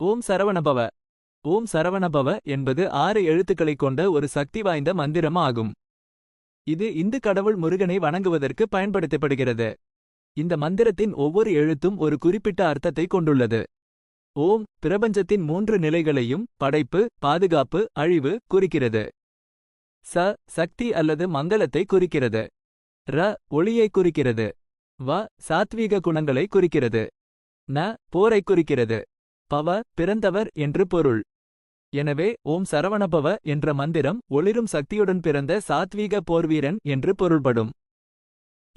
ஓம் சரவணபவ. ஓம் சரவணபவ என்பது ஆறு எழுத்துக்களைக் கொண்ட ஒரு சக்தி வாய்ந்த மந்திரம் ஆகும். இது இந்து கடவுள் முருகனை வணங்குவதற்கு பயன்படுத்தப்படுகிறது. இந்த மந்திரத்தின் ஒவ்வொரு எழுத்தும் ஒரு குறிப்பிட்ட அர்த்தத்தை கொண்டுள்ளது. ஓம் பிரபஞ்சத்தின் மூன்று நிலைகளையும் படைப்பு பாதுகாப்பு அழிவு குறிக்கிறது. ச சக்தி அல்லது மங்களத்தை குறிக்கிறது. ர ஒளியை குறிக்கிறது. வ சாத்வீக குணங்களை குறிக்கிறது. ந போரை குறிக்கிறது. பவ பிறந்தவர் என்று பொருள். எனவே ஓம் சரவணபவ என்ற மந்திரம் ஒளிரும் சக்தியுடன் பிறந்த சாத்வீக போர்வீரன் என்று பொருள்படும்.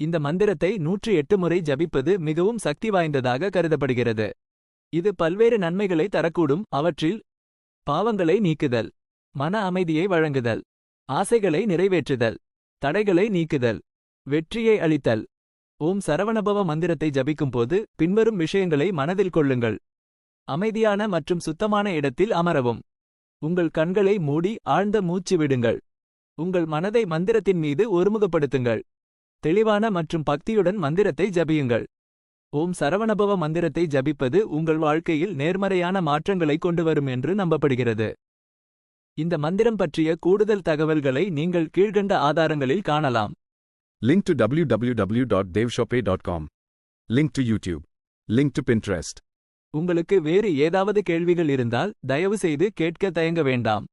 இந்த மந்திரத்தை நூற்றி எட்டு முறை ஜபிப்பது மிகவும் சக்தி வாய்ந்ததாக கருதப்படுகிறது. இது பல்வேறு நன்மைகளை தரக்கூடும் அவற்றில் பாவங்களை நீக்குதல் மன அமைதியை வழங்குதல் ஆசைகளை நிறைவேற்றுதல் தடைகளை நீக்குதல் வெற்றியை அளித்தல். ஓம் சரவணபவ மந்திரத்தை ஜபிக்கும்போது பின்வரும் விஷயங்களை மனதில் கொள்ளுங்கள். அமைதியான மற்றும் சுத்தமான இடத்தில் அமரவும். உங்கள் கண்களை மூடி ஆழ்ந்த மூச்சு விடுங்கள். உங்கள் மனதை மந்திரத்தின் மீது ஒருமுகப்படுத்துங்கள். தெளிவான மற்றும் பக்தியுடன் மந்திரத்தை ஜபியுங்கள். ஓம் சரவணபவ மந்திரத்தை ஜபிப்பது உங்கள் வாழ்க்கையில் நேர்மறையான மாற்றங்களை கொண்டு வரும் என்று நம்பப்படுகிறது. இந்த மந்திரம் பற்றிய கூடுதல் தகவல்களை நீங்கள் கீழ்கண்ட ஆதாரங்களில் காணலாம். Link to W W W dot Link dot com link to YouTube link to Pinterest உங்களுக்கு வேறு ஏதாவது கேள்விகள் இருந்தால் தயவுசெய்து கேட்க தயங்க வேண்டாம்.